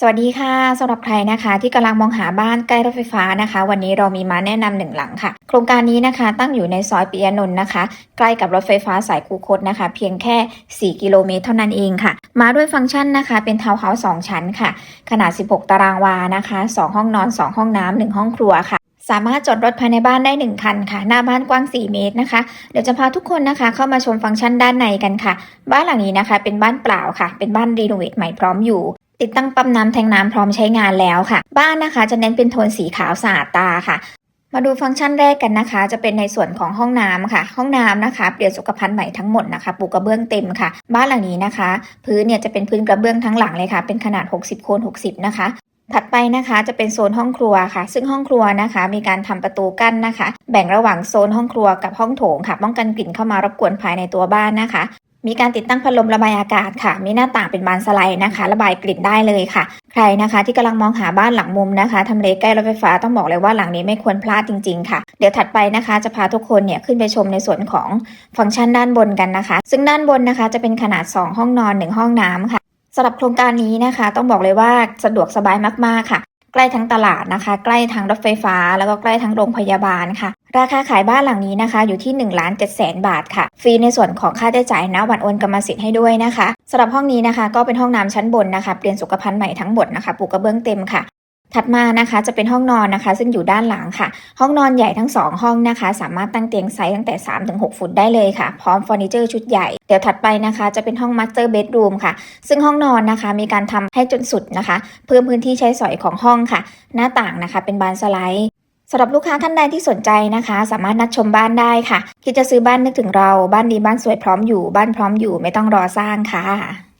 สวัสดีค่ะสำหรับใครนะคะ ที่กำลังมองหาบ้านใกล้รถไฟฟ้านะคะ วันนี้เรามีมาแนะนำหนึ่งหลังค่ะ โครงการนี้นะคะตั้งอยู่ในซอยปิยนนท์นะคะ ใกล้กับรถไฟฟ้าสายคูคตนะคะ เพียงแค่ 4 กิโลเมตรเท่านั้นเองค่ะ มาด้วยฟังก์ชันนะคะ เป็นทาวน์เฮาส์2ชั้นค่ะ ขนาด 16 ตารางวานะคะ 2 ห้องนอน 2 ห้องน้ำ1ห้องครัวค่ะสามารถจอดรถภายในบ้านได้ 1 คันค่ะ หน้าบ้านกว้าง 4 เมตรนะคะ เดี๋ยวจะพาทุกคนนะคะ เข้ามาชมฟังก์ชันด้านในกันค่ะ บ้านหลังนี้นะคะ เป็นบ้านเปล่าค่ะ เป็นบ้านรีโนเวทใหม่พร้อมอยู่ ติดตั้งปั๊มน้ำแทงน้ำพร้อมใช้งานแล้วค่ะ บ้านนะคะจะเน้นเป็นโทนสีขาวสะอาดตาค่ะ มาดูฟังก์ชันแรกกันนะคะ จะเป็นในส่วนของห้องน้ำค่ะ ห้องน้ำนะคะเปลี่ยนสุขภัณฑ์ใหม่ทั้งหมดนะคะปูกระเบื้องเต็มค่ะ บ้านหลังนี้นะคะ พื้นเนี่ยจะเป็นพื้นกระเบื้องทั้งหลังเลยค่ะ เป็นขนาด 60คูณ60 นะคะถัดไปนะคะจะเป็นโซนห้องครัวค่ะ ซึ่งห้องครัวนะคะ มีการทำประตูกั้นนะคะ แบ่งระหว่างโซนห้องครัวกับห้องโถงค่ะ ป้องกันกลิ่นเข้ามารบกวนภายในตัวบ้านนะคะ มีการติดตั้งพัดลมระบายอากาศค่ะ มีหน้าต่างเป็นบานสไลด์นะคะ ระบายกลิ่นได้เลยค่ะ ใครนะคะ ที่กำลังมองหาบ้านหลังมุมนะคะทำเลใกล้รถไฟฟ้าต้องบอกเลยว่าหลังนี้ไม่ควรพลาดจริง ๆ ค่ะ เดี๋ยวถัดไปนะคะ จะพาทุกคนเนี่ยขึ้นไปชมในส่วนของฟังก์ชันด้านบนกันนะคะ ซึ่งด้านบนนะคะ จะเป็นขนาด 2 ห้องนอน 1 ห้องน้ำค่ะสำหรับโครงการนี้นะคะ ต้องบอกเลยว่าสะดวกสบายมากๆค่ะใกล้ทั้งตลาดนะคะ ใกล้ทั้งรถไฟฟ้า แล้วก็ใกล้ทั้งโรงพยาบาลค่ะ ราคาขายบ้านหลังนี้นะคะ อยู่ที่1นึ่งล้านเจ็ดแสนบาทค่ะ ฟรีในส่วนของค่าใช้จ่ายนะวันโอนกรรมสิทธิ์ให้ด้วยนะคะสำหรับห้องนี้นะคะ ก็เป็นห้องน้ำชั้นบนนะคะ เปลี่ยนสุขภัณฑ์ใหม่ทั้งหมดนะคะปูกระเบื้องเต็มค่ะ ถัดมานะคะจะเป็นห้องนอนนะคะ ซึ่งอยู่ด้านหลังค่ะ ห้องนอนใหญ่ทั้ง 2 ห้องนะคะ สามารถตั้งเตียงไซส์ตั้งแต่ 3-6 ฟุตได้เลยค่ะ พร้อมเฟอร์นิเจอร์ชุดใหญ่ เดี๋ยวถัดไปนะคะจะเป็นห้องมาสเตอร์เบดรูมค่ะ ซึ่งห้องนอนนะคะมีการทำให้จนสุดนะคะ เพิ่มพื้นที่ใช้สอยของห้องค่ะ หน้าต่างนะคะ เป็นบานสไลด์ำหรับลูกค้าท่านใดที่สนใจนะคะ สามารถนัดชมบ้านได้ค่ะ คิดจะซื้อบ้านนึกถึงเราบ้านดีบ้านสวยพร้อมอยู่บ้านพร้อมอยู่ไม่ต้องรอสร้างค่ะ